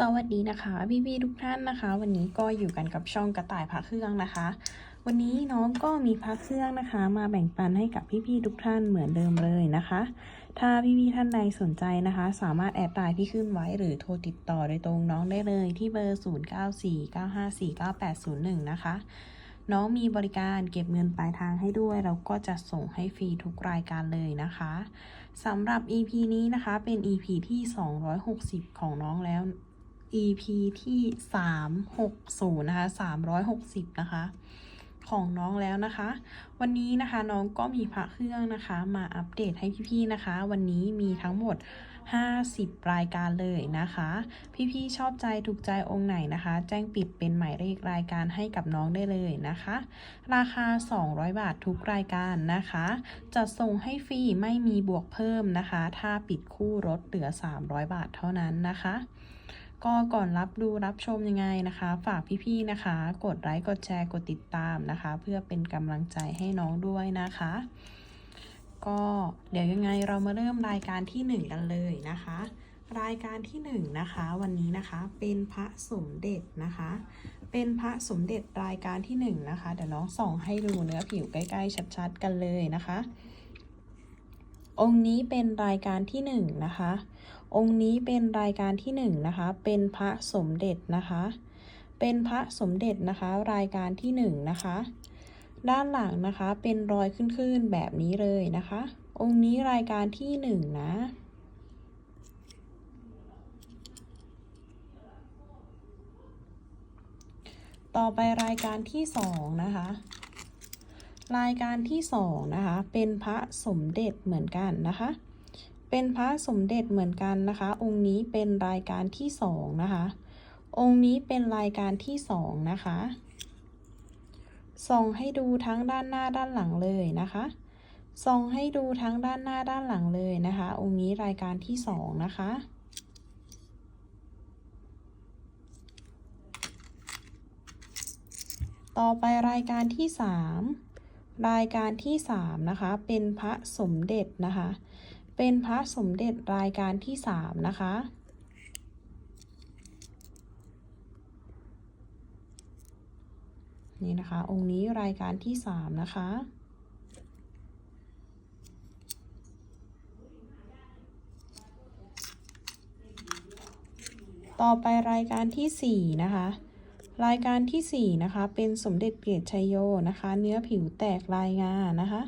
สวัสดีนะคะพี่ๆทุกท่านนะคะ วันนี้ก็อยู่กันกับช่องกระต่ายพระเครื่องนะคะ วันนี้น้องก็มีพระเครื่องนะคะ มาแบ่งปันให้กับพี่ๆทุกท่านเหมือนเดิมเลยนะคะ ถ้าพี่ๆท่านใดสนใจนะคะ สามารถแอดไลน์ที่ขึ้นไว้หรือโทรติดต่อโดยตรงน้องได้เลยที่เบอร์ 0949549801 นะคะ น้องมีบริการเก็บเงินปลายทางให้ด้วย เราก็จะส่งให้ฟรีทุกรายการเลยนะคะสำหรับ EP นี้นะคะเป็น EP ที่ 260 ของน้องแล้ว EP ที่ 360 นะคะ 360 นะคะ ของน้องแล้วนะคะ วันนี้นะคะน้องก็มีพระเครื่องนะคะ มาอัปเดตให้พี่ๆนะคะ วันนี้มีทั้งหมด 50 รายการเลยนะคะ พี่ๆชอบใจถูกใจองค์ไหนนะคะ แจ้งปิดเป็นหมายเลขรายการให้กับน้องได้เลยนะคะ ราคา 200 บาททุกรายการนะคะ จะส่งให้ฟรีไม่มีบวกเพิ่มนะคะ ถ้าปิดคู่รถเหลือ 300 บาทเท่านั้นนะคะ ก็ก่อนรับดูรับชมยังไงนะคะ ฝากพี่ๆนะคะ กดไลค์กดแชร์กดติดตามนะคะ เพื่อเป็นกำลังใจให้น้องด้วยนะคะ ก็เดี๋ยวยังไงเรามาเริ่มรายการที่ 1 กันเลยนะคะ รายการที่1นะคะ วันนี้นะคะเป็นพระสมเด็จนะคะ เป็นพระสมเด็จรายการที่1นะคะเดี๋ยวน้องส่องให้ดูเนื้อผิวใกล้ๆชัดๆ กันเลยนะคะองค์นี้เป็นรายการที่1นะคะ องค์นี้เป็นรายการที่1นนะคะ เป็นพระสมเด็จนะคะ เป็นพระสมเด็จนะคะ รายการที่1นนะคะ ด้านหลังนะคะเป็นรอยขึ้นๆแบบนี้เลยนะคะ องค์นี้รายการที่ 1นนะต่อไปรายการที่2นะคะ รายการที่2นะคะ เป็นพระสมเด็จเหมือนกันนะคะ เป็นพระสมเด็จเหมือนกันนะคะ องค์นี้เป็นรายการที่2นะคะ องค์นี้เป็นรายการที่2นะคะส่องให้ดูทั้งด้านหน้าด้านหลังเลยนะคะส่องให้ดูทั้งด้านหน้าด้านหลังเลยนะคะ องค์นี้รายการที่2นะคะ ต่อไปรายการที่3รายการที่3นะคะ เป็นพระสมเด็จนะคะ เป็นพระสมเด็จรายการที่ 3 นะคะ นี่นะคะ องค์นี้รายการที่ 3 นะคะต่อไปรายการที่ 4 นะคะ รายการที่ 4 นะคะ เป็นสมเด็จเกตชัยโยนะคะ เนื้อผิวแตกลายงานะคะ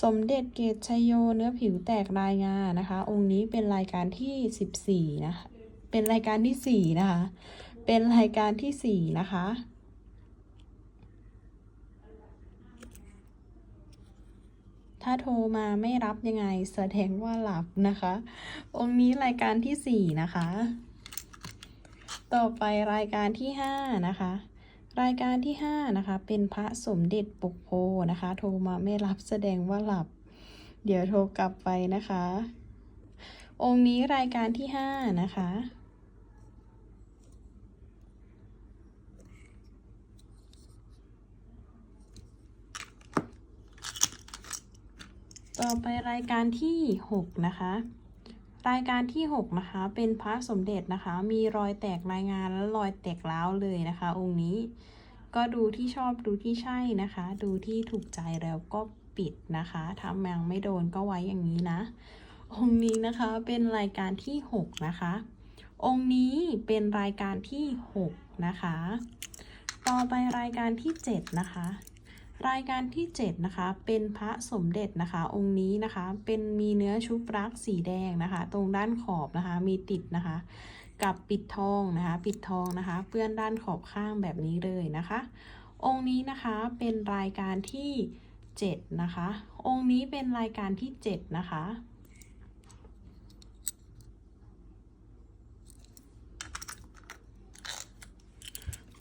สมเด็จเกตชัยโยเนื้อผิวแตกลายงานะคะ องค์นี้เป็นรายการที่14นะคะ เป็นรายการที่4นะคะ เป็นรายการที่4นะคะ ถ้าโทรมาไม่รับยังไงแสดงว่าหลับนะคะ องค์นี้รายการที่4นะคะ ต่อไปรายการที่5นะคะ รายการที่ 5 นะคะ เป็นพระสมเด็จปกโพนะคะ โทรมาไม่รับแสดงว่าหลับ เดี๋ยวโทรกลับไปนะคะ องค์นี้รายการที่ 5 นะคะ ต่อไปรายการที่ 6 นะคะ รายการที่ 6 นะคะ เป็นพระสมเด็จนะคะ มีรอยแตกรายงานและรอยแตกร้าวเลยนะคะ องค์นี้ ก็ดูที่ชอบดูที่ใช่นะคะ ดูที่ถูกใจแล้วก็ปิดนะคะถ้ายังไม่โดนก็ไว้อย่างนี้นะ องค์นี้นะคะเป็นรายการที่ 6 นะคะ องค์นี้เป็นรายการที่ 6 นะคะ ต่อไปรายการที่ 7 นะคะ รายการที่ 7 นะคะ เป็นพระสมเด็จนะคะ องค์นี้นะคะ เป็นมีเนื้อชุบรักสีแดงนะคะ ตรงด้านขอบนะคะ มีติดนะคะ กับปิดทองนะคะ ปิดทองนะคะ เปื้อนด้านขอบข้างแบบนี้เลยนะคะ องค์นี้นะคะเป็นรายการที่ 7 นะคะ องค์นี้เป็นรายการที่ 7 นะคะ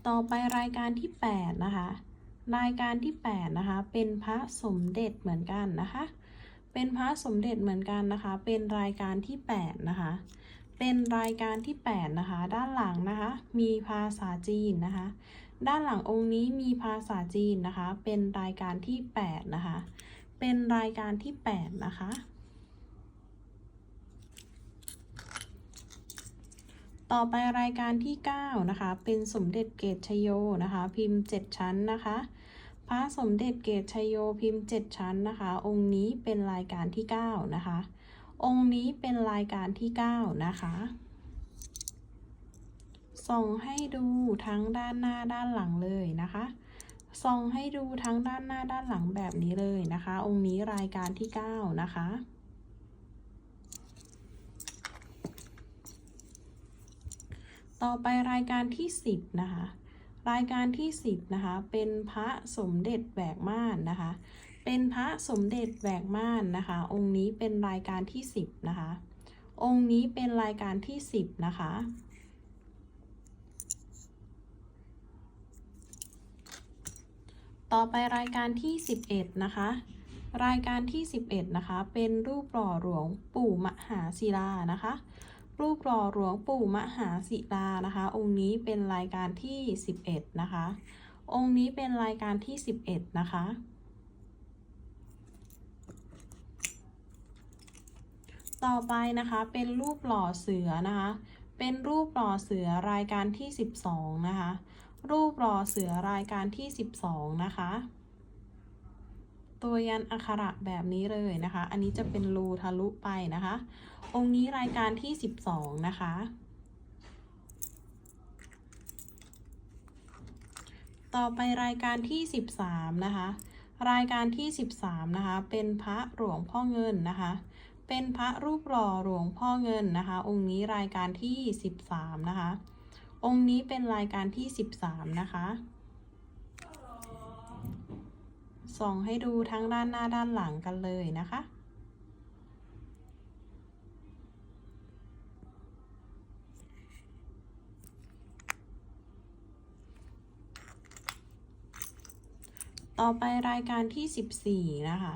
ต่อไปรายการที่ 8 นะคะ รายการที่ 8 นะคะ เป็นพระสมเด็จเหมือนกันนะคะ เป็นพระสมเด็จเหมือนกันนะคะ เป็นรายการที่ 8 นะคะ เป็นรายการที่ 8 นะคะ ด้านหลังนะคะ มีภาษาจีนนะคะ ด้านหลังองค์นี้มีภาษาจีนนะคะ เป็นรายการที่ 8 นะคะ เป็นรายการที่ 8 นะคะ ต่อไปรายการที่ 9 นะคะ เป็นสมเด็จเกตชโยนะคะ พิมพ์ 7 ชั้นนะคะ พระสมเด็จเกตชโยพิมพ์ 7 ชั้นนะคะ องค์นี้เป็นรายการที่ 9 นะคะ องค์นี้เป็นรายการที่ 9 นะคะ ส่องให้ดูทั้งด้านหน้าด้านหลังเลยนะคะส่องให้ดูทั้งด้านหน้าด้านหลังแบบนี้เลยนะคะ องค์นี้รายการที่ 9 นะคะ ต่อไปรายการที่ 10 นะคะ รายการที่ 10 นะคะ เป็นพระสมเด็จแบกม่านนะคะ เป็นพระสมเด็จแบกม่านนะคะ องค์นี้เป็นรายการที่ 10 นะคะ องค์นี้เป็นรายการที่ 10 นะคะต่อไปรายการที่ 11 นะคะ รายการที่ 11 นะคะ เป็นรูปหล่อหลวงปู่มหาศิลานะคะ รูปหล่อหลวงปู่มหาศิลานะคะ องค์นี้เป็นรายการที่ 11 นะคะ องค์นี้เป็นรายการที่ 11 นะคะ ต่อไปนะคะเป็นรูปหล่อเสือนะคะ เป็นรูปหล่อเสือรายการที่ 12 นะคะ รูปหล่อเสือรายการที่ 12 นะคะตัวยันอักขระแบบนี้เลยนะคะ อันนี้จะเป็นรูทะลุไปนะคะ องค์นี้รายการที่12นะคะ ต่อไปรายการที่13นะคะ รายการที่13นะคะ เป็นพระหลวงพ่อเงินนะคะ เป็นพระรูปหล่อหลวงพ่อเงินนะคะ องค์นี้รายการที่13นะคะ องค์นี้เป็นรายการที่13นะคะส่องให้ดูทั้งด้านหน้าด้านหลังกันเลยนะคะ ต่อไปรายการที่ 14 นะคะ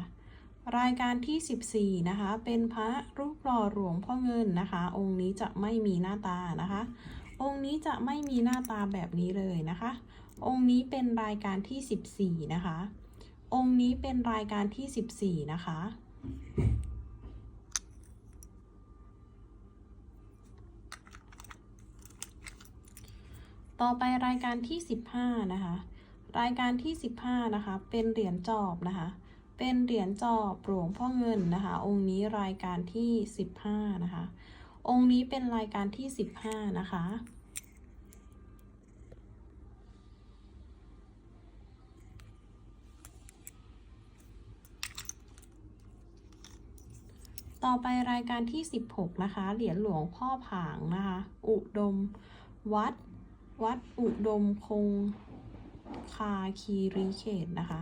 รายการที่ 14 นะคะ เป็นพระรูปหล่อหลวงพ่อเงินนะคะ องค์นี้จะไม่มีหน้าตานะคะ องค์นี้จะไม่มีหน้าตาแบบนี้เลยนะคะ องค์นี้เป็นรายการที่ 14 นะคะ องค์นี้เป็นรายการที่ 14 นะคะต่อไปรายการที่ 15 นะคะ รายการที่ 15 นะคะ เป็นเหรียญจอบนะคะ เป็นเหรียญจอบหลวงพ่อเงินนะคะ องค์นี้รายการที่ 15 นะคะ องค์นี้เป็นรายการที่ 15 นะคะต่อไปรายการที่ 16 นะคะ เหรียญหลวงพ่อผางนะคะ อุดม วัด วัดอุดมคง คาคีรีเขตนะคะ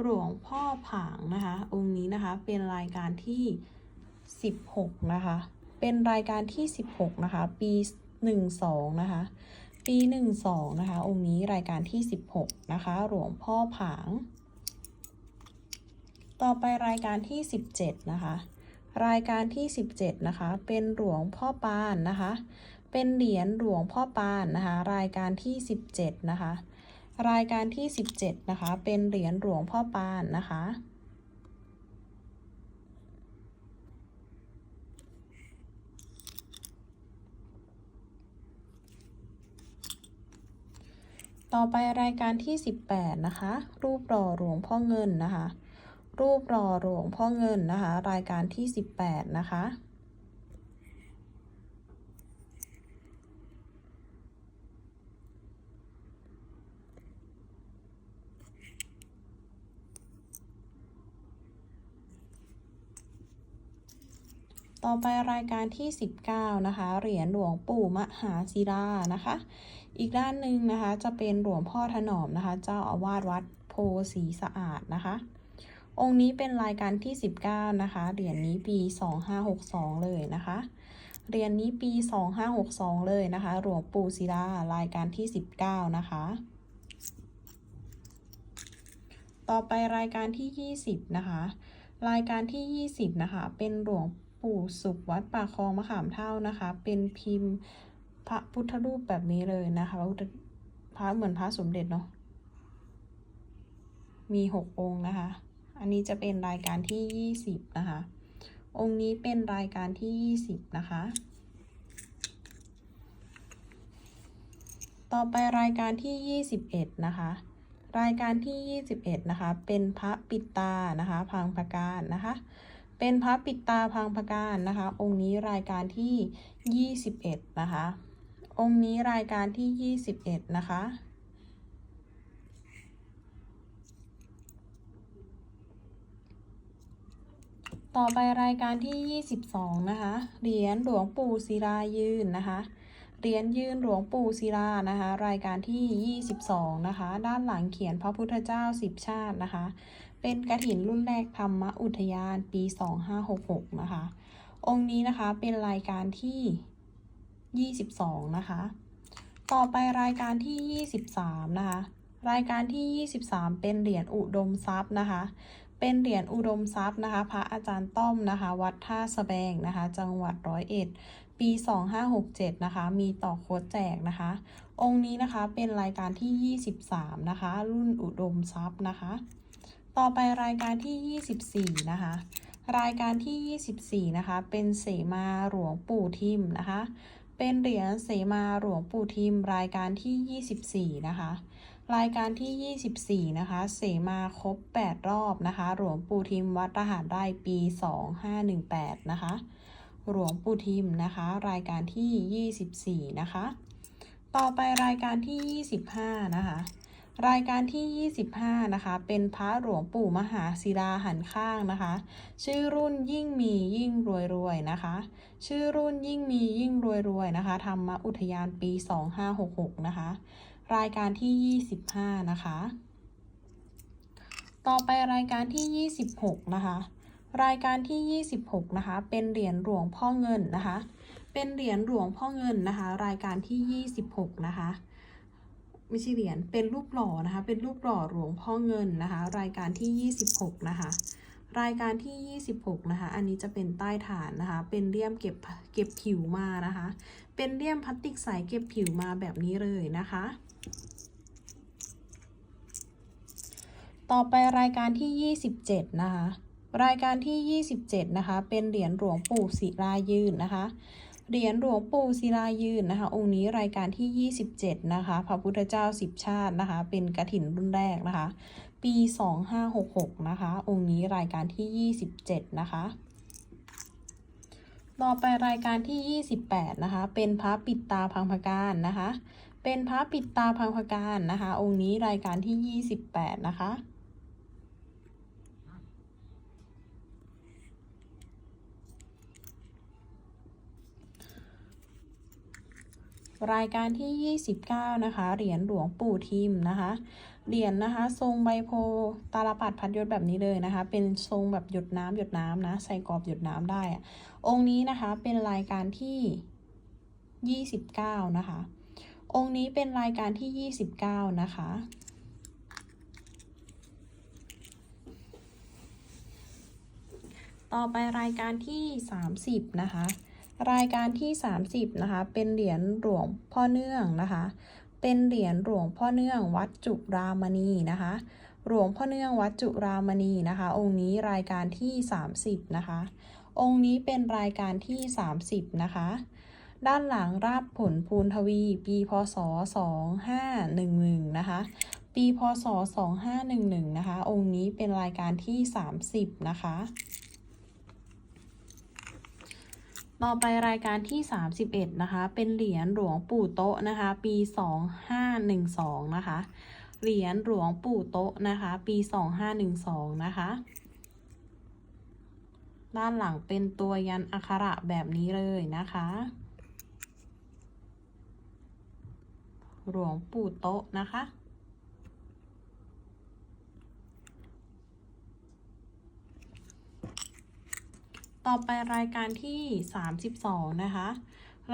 หลวงพ่อผางนะคะ องค์นี้นะคะเป็นรายการที่ 16 นะคะ เป็นรายการที่ 16 นะคะ ปี 12 นะคะ ปี 12 นะคะ องค์นี้รายการที่ 16 นะคะ หลวงพ่อผาง ต่อไปรายการที่ 17 นะคะ รายการที่ 17 นะคะ เป็นหลวงพ่อปานนะคะ เป็นเหรียญหลวงพ่อปานนะคะ รายการที่ 17 นะคะ รายการที่ 17 นะคะ เป็นเหรียญหลวงพ่อปานนะคะ ต่อไปรายการที่ 18 นะคะ รูปหล่อหลวงพ่อเงินนะคะ รูปหล่อหลวงพ่อเงินนะคะ รายการที่ 18 นะคะ ต่อไปรายการที่ 19 นะคะ เหรียญหลวงปู่มหาศิลานะคะ อีกด้านหนึ่งนะคะ จะเป็นหลวงพ่อถนอมนะคะ เจ้าอาวาสวัดโพสีสะอาดนะคะ องค์นี้เป็นรายการที่ 19 นะคะ เหรียญนี้ปี 2562 เลยนะคะ เหรียญนี้ปี 2562 เลยนะคะ หลวงปู่ศิลารายการที่ 19 นะคะต่อไปรายการที่ 20 นะคะ รายการที่ 20 นะคะ เป็นหลวง ปู่สุขวัดป่าคลองมะขามเท่านะคะ เป็นพิมพ์พระพุทธรูปแบบนี้เลยนะคะพระพุทธพระเหมือนพระสมเด็จเนาะมี6องค์นะคะ อันนี้จะเป็นรายการที่20นะคะ องค์นี้เป็นรายการที่20นะคะ ต่อไปรายการที่21นะคะ รายการที่21นะคะ เป็นพระปิดตานะคะ พังพการนะคะ เป็นพระปิดตาพังพการนะคะ องค์นี้รายการที่ 21 นะคะ องค์นี้รายการที่ 21 นะคะ ต่อไปรายการที่ 22 นะคะ เหรียญหลวงปู่ศิลายืนนะคะเหรียญยืนหลวงปู่ศิลานะคะ รายการที่ 22 นะคะ ด้านหลังเขียนพระพุทธเจ้าสิบชาตินะคะ เป็นกระถินรุ่นแรกธรรมอุทยานปี 2566 นะคะ องค์นี้นะคะเป็นรายการที่ 22 นะคะ ต่อไปรายการที่ 23 นะคะ รายการที่ 23 เป็นเหรียญอุดมทรัพย์นะคะ เป็นเหรียญอุดมทรัพย์นะคะ พระอาจารย์ต้อมนะคะ วัดท่าสะแบงนะคะ จังหวัดร้อยเอ็ดปี 2567 นะคะ มีต่อโค้ดแจกนะคะ องค์นี้นะคะเป็นรายการที่ 23 นะคะ รุ่นอุดมทรัพย์นะคะ ต่อไปรายการที่ 24 นะคะ รายการที่ 24 นะคะ เป็นเสมาหลวงปู่ทิมนะคะ เป็นเหรียญเสมาหลวงปู่ทิม รายการที่ 24 นะคะ รายการที่ 24 นะคะ เสมาครบ 8 รอบนะคะ หลวงปู่ทิมวัดรหัสได้ปี 2518 นะคะ หลวงปู่ทิมนะคะ รายการที่ 24 นะคะ ต่อไปรายการที่ 25 นะคะ รายการที่ 25 นะคะ เป็นพระหลวงปู่มหาศิลาหันข้างนะคะ ชื่อรุ่นยิ่งมียิ่งรวยรวยนะคะ ชื่อรุ่นยิ่งมียิ่งรวยรวยนะคะธรรมอุทยานปี 2566 นะคะ รายการที่ 25 นะคะ ต่อไปรายการที่ 26 นะคะ รายการที่ 26 นะคะ เป็นเหรียญหลวงพ่อเงินนะคะ เป็นเหรียญหลวงพ่อเงินนะคะ รายการที่ 26 นะคะ ไม่ใช่เหรียญเป็นรูปหล่อนะคะ เป็นรูปหล่อหลวงพ่อเงินนะคะ รายการที่ 26 นะคะ รายการที่ 26 นะคะ อันนี้จะเป็นใต้ฐานนะคะ เป็นเลี่ยมเก็บเก็บผิวมานะคะ เป็นเลี่ยมพลาสติกใสเก็บผิวมาแบบนี้เลยนะคะ ต่อไปรายการที่ 27 นะคะ รายการที่ 27 นะคะ เป็นเหรียญหลวงปู่ศิลายืนนะคะ เหรียญหลวงปู่ศิลายืนนะคะ องค์นี้รายการที่ 27 นะคะพระพุทธเจ้าสิบชาตินะคะ เป็นกระถินรุ่นแรกนะคะ ปี 2566 นะคะ องค์นี้รายการที่ 27 นะคะต่อไปรายการที่ 28 นะคะ เป็นพระปิดตาพังพการนะคะ เป็นพระปิดตาพังพการนะคะ องค์นี้รายการที่ 28 นะคะ รายการที่ 29 นะคะ เหรียญหลวงปู่ทิมนะคะ เหรียญนะคะ ทรงใบโพตาลปัดพัดยศแบบนี้เลยนะคะ เป็นทรงแบบหยดน้ำหยดน้ำนะ ใส่กรอบหยดน้ำได้อะองค์นี้นะคะเป็นรายการที่ 29 นะคะ องค์นี้เป็นรายการที่ 29 นะคะต่อไปรายการที่ 30 นะคะ รายการที่ 30 นะคะ เป็นเหรียญหลวงพ่อเนื่องนะคะ เป็นเหรียญหลวงพ่อเนื่องวัดจุรามณีนะคะ หลวงพ่อเนื่องวัดจุรามณีนะคะ องค์นี้รายการที่ 30 นะคะ องค์นี้เป็นรายการที่ 30 นะคะ ด้านหลังราบผลภูนทวี ปีพศ 2511 นะคะ ปีพศ 2511 นะคะ องค์นี้เป็นรายการที่ 30 นะคะ ต่อไปรายการที่ 31 นะคะ เป็นเหรียญหลวงปู่โตะนะคะ ปี 2512 นะคะ เหรียญหลวงปู่โตะนะคะ ปี 2512 นะคะ ด้านหลังเป็นตัวยันอักขระแบบนี้เลยนะคะ หลวงปู่โตะนะคะ ต่อไปรายการที่ 32 นะคะ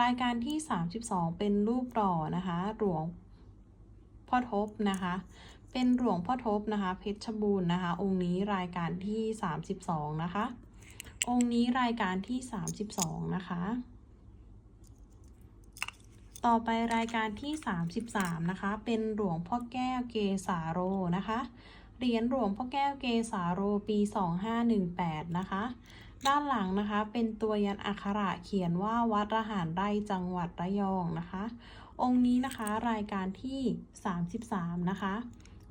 รายการที่ 32 เป็นรูปหล่อนะคะ หลวงพ่อทบนะคะ เป็นหลวงพ่อทบนะคะ เพชรบูรณ์นะคะ องค์นี้รายการที่ 32 นะคะ องค์นี้รายการที่ 32 นะคะ ต่อไปรายการที่ 33 นะคะ เป็นหลวงพ่อแก้วเกสาโรนะคะ เหรียญหลวงพ่อแก้วเกสาโรปี 2518 นะคะ ด้านหลังนะคะ เป็นตัวยันอักขระเขียนว่าวัดระหารไร่จังหวัดระยองนะคะ องค์นี้นะคะรายการที่ 33 นะคะ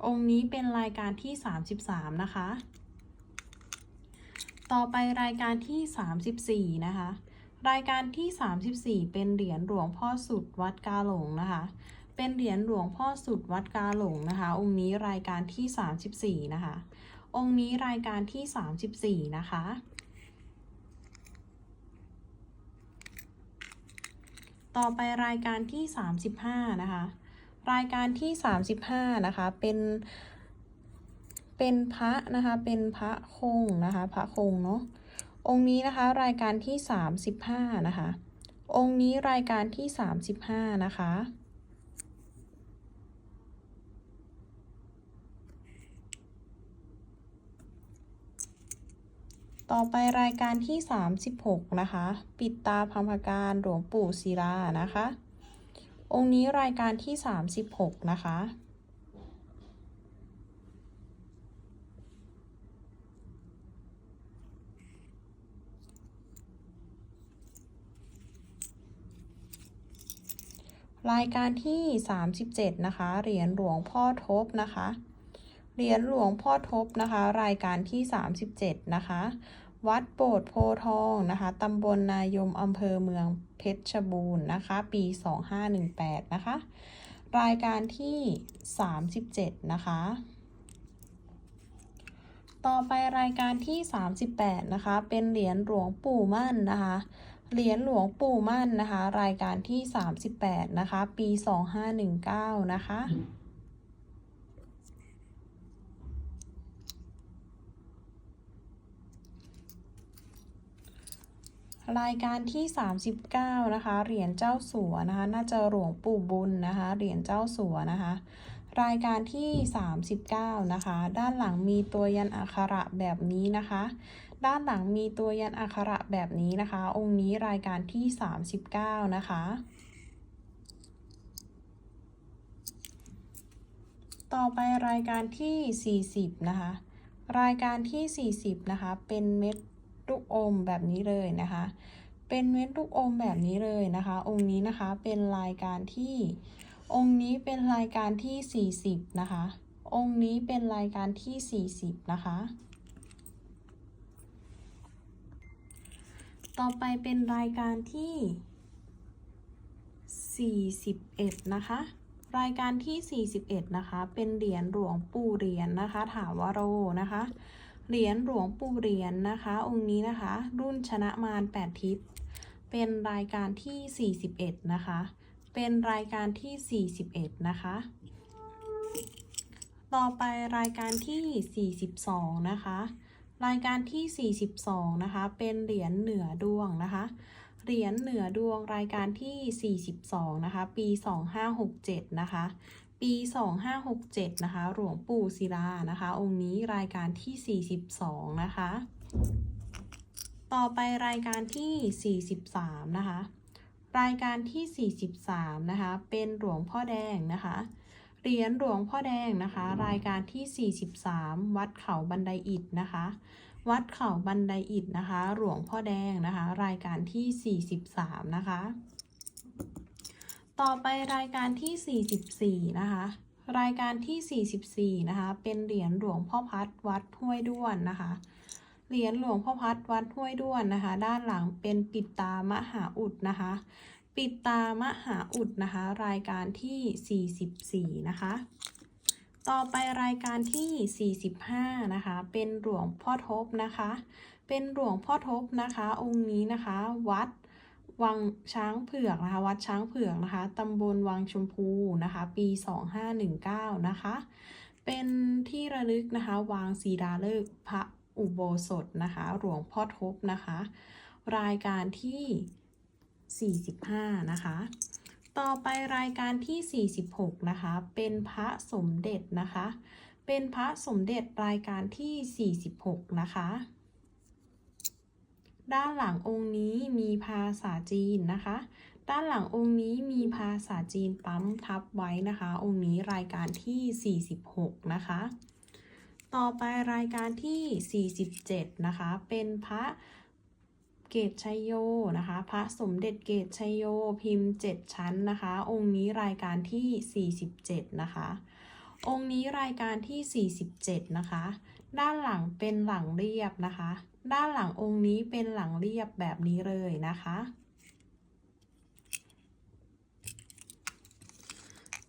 องค์นี้เป็นรายการที่ 33 นะคะ ต่อไปรายการที่ 34 นะคะ รายการที่ 34 เป็นเหรียญหลวงพ่อสุดวัดกาหลงนะคะ เป็นเหรียญหลวงพ่อสุดวัดกาหลงนะคะ องค์นี้รายการที่ 34 นะคะ องค์นี้รายการที่ 34 นะคะ ต่อไปรายการที่ 35 นะคะ รายการที่ 35 นะคะ เป็น เป็นพระนะคะ เป็นพระคงนะคะ พระคงเนาะ องค์นี้นะคะ รายการที่ 35 นะคะ องค์นี้รายการที่ 35 นะคะ ต่อไปรายการที่ 36 นะคะ ปิดตาพัมพการหลวงปู่ศิลานะคะ องค์นี้รายการที่ 36 นะคะรายการที่ 37 นะคะ เหรียญหลวงพ่อทบนะคะ เหรียญหลวงพ่อทบนะคะ รายการที่ 37 นะคะ วัดโบสถ์โพทองนะคะตำบลนายมอำเภอเมืองเพชรบูรณ์นะคะ ปี 2518 นะคะ รายการที่ 37 นะคะ ต่อไปรายการที่ 38 นะคะ เป็นเหรียญหลวงปู่มั่นนะคะเหรียญหลวงปู่มั่นนะคะ รายการที่ 38 นะคะ ปี 2519 นะคะ รายการที่ 39 นะคะ เหรียญเจ้าสัวนะคะ น่าจะหลวงปู่บุญนะคะ เหรียญเจ้าสัวนะคะ รายการที่ 39 นะคะ ด้านหลังมีตัวยันอักขระแบบนี้นะคะ ด้านหลังมีตัวยันอักขระแบบนี้นะคะ องค์นี้รายการที่ 39 นะคะต่อไปรายการที่ 40 นะคะ รายการที่ 40 นะคะ เป็นเม็ด ลูกอมแบบนี้เลยนะคะ เป็นเม็ดลูกอมแบบนี้เลยนะคะ องค์นี้นะคะเป็นรายการที่องค์นี้เป็นรายการที่ 40 นะคะ องค์นี้เป็นรายการที่ 40 นะคะ ต่อไปเป็นรายการที่ 41 นะคะ รายการที่ 41 นะคะ เป็นเหรียญหลวงปู่เหรียญนะคะ ถาวโรนะคะ เหรียญหลวงปู่เหรียญนะคะ องค์นี้นะคะ รุ่นชนะมาร8ทิศ เป็นรายการที่ 41 นะคะ เป็นรายการที่ 41 นะคะ ต่อไปรายการที่ 42 นะคะ รายการที่ 42 นะคะ เป็นเหรียญเหนือดวงนะคะ เหรียญเหนือดวงรายการที่ 42 นะคะ ปี 2567 นะคะ ปี 2567 นะคะ หลวงปู่ศิลานะคะ องค์นี้รายการที่ 42 นะคะ ต่อไปรายการที่ 43 นะคะ รายการที่ 43 นะคะ เป็นหลวงพ่อแดงนะคะเหรียญหลวงพ่อแดงนะคะ รายการที่ 43 วัดเขาบันไดอิฐนะคะ วัดเขาบันไดอิฐนะคะ หลวงพ่อแดงนะคะ รายการที่ 43 นะคะ ต่อไปรายการที่ 44 นะคะ รายการที่ 44 นะคะ เป็นเหรียญหลวงพ่อพัดวัดห้วยด้วนนะคะ เหรียญหลวงพ่อพัดวัดห้วยด้วนนะคะ ด้านหลังเป็นปิดตามหาอุดนะคะ ปิดตามหาอุดนะคะ รายการที่ 44 นะคะ ต่อไปรายการที่ 45 นะคะ เป็นหลวงพ่อทบนะคะ เป็นหลวงพ่อทบนะคะ องค์นี้นะคะ วัด วังช้างเผือกนะคะ วัดช้างเผือกนะคะตำบลวังชมพูนะคะ ปี 2519 นะคะ เป็นที่ระลึกนะคะวางศิลาฤกษ์พระอุโบสถนะคะ หลวงพ่อทบนะคะ รายการที่ 45 นะคะ ต่อไปรายการที่ 46 นะคะ เป็นพระสมเด็จนะคะ เป็นพระสมเด็จรายการที่ 46 นะคะ ด้านหลังองค์นี้มีภาษาจีนนะคะ ด้านหลังองค์นี้มีภาษาจีนปั๊มทับไว้นะคะ องค์นี้รายการที่ 46 นะคะ ต่อไปรายการที่ 47 นะคะ เป็นพระเกตชัยโยนะคะ พระสมเด็จเกตชัยโยพิมพ์ 7 ชั้นนะคะ องค์นี้รายการที่ 47 นะคะ องค์นี้รายการที่ 47 นะคะ ด้านหลังเป็นหลังเรียบนะคะ ด้านหลังองค์นี้เป็นหลังเรียบแบบนี้เลยนะคะ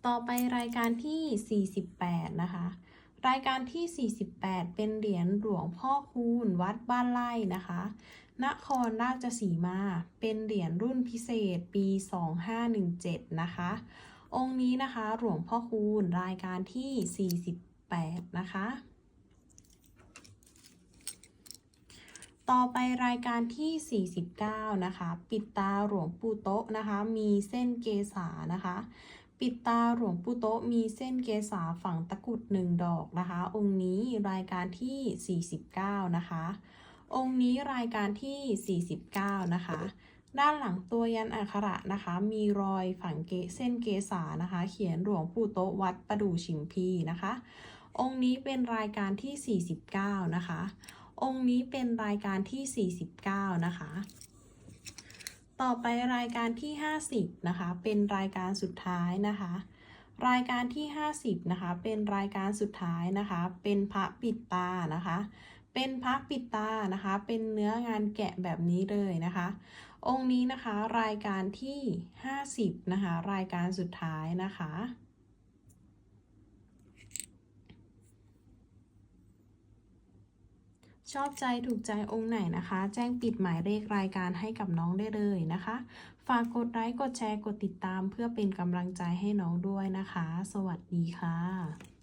ต่อไปรายการที่ 48 นะคะ รายการที่ 48 เป็นเหรียญหลวงพ่อคูณวัดบ้านไร่นะคะ นครราชสีมา เป็นเหรียญรุ่นพิเศษปี 2517 นะคะ องค์นี้นะคะหลวงพ่อคูณรายการที่ 48 นะคะ ต่อไปรายการที่ 49 นะคะ ปิดตาหลวงปู่โต๊ะนะคะ มีเส้นเกษานะคะ ปิดตาหลวงปู่โต๊ะมีเส้นเกษาฝังตะกุดหนึ่งดอกนะคะ องค์นี้รายการที่ 49 นะคะ องค์นี้รายการที่ 49 นะคะ ด้านหลังตัวยันอักขระนะคะ มีรอยฝังเกเส้นเกษานะคะ เขียนหลวงปู่โต๊ะวัดประดู่ชิมพีนะคะ องค์นี้เป็นรายการที่ 49 นะคะ องค์นี้เป็นรายการที่ 49 นะคะ ต่อไปรายการที่ 50 นะคะ เป็นรายการสุดท้ายนะคะ รายการที่ 50 นะคะ เป็นรายการสุดท้ายนะคะ เป็นพระปิดตานะคะ เป็นพระปิดตานะคะ เป็นเนื้องานแกะแบบนี้เลยนะคะ องค์นี้นะคะรายการที่ 50 นะคะ รายการสุดท้ายนะคะ ชอบใจถูกใจองค์ไหนนะคะ แจ้งปิดหมายเลขรายการให้กับน้องได้เลยนะคะ ฝากกดไลค์กดแชร์กดติดตาม เพื่อเป็นกำลังใจให้น้องด้วยนะคะ สวัสดีค่ะ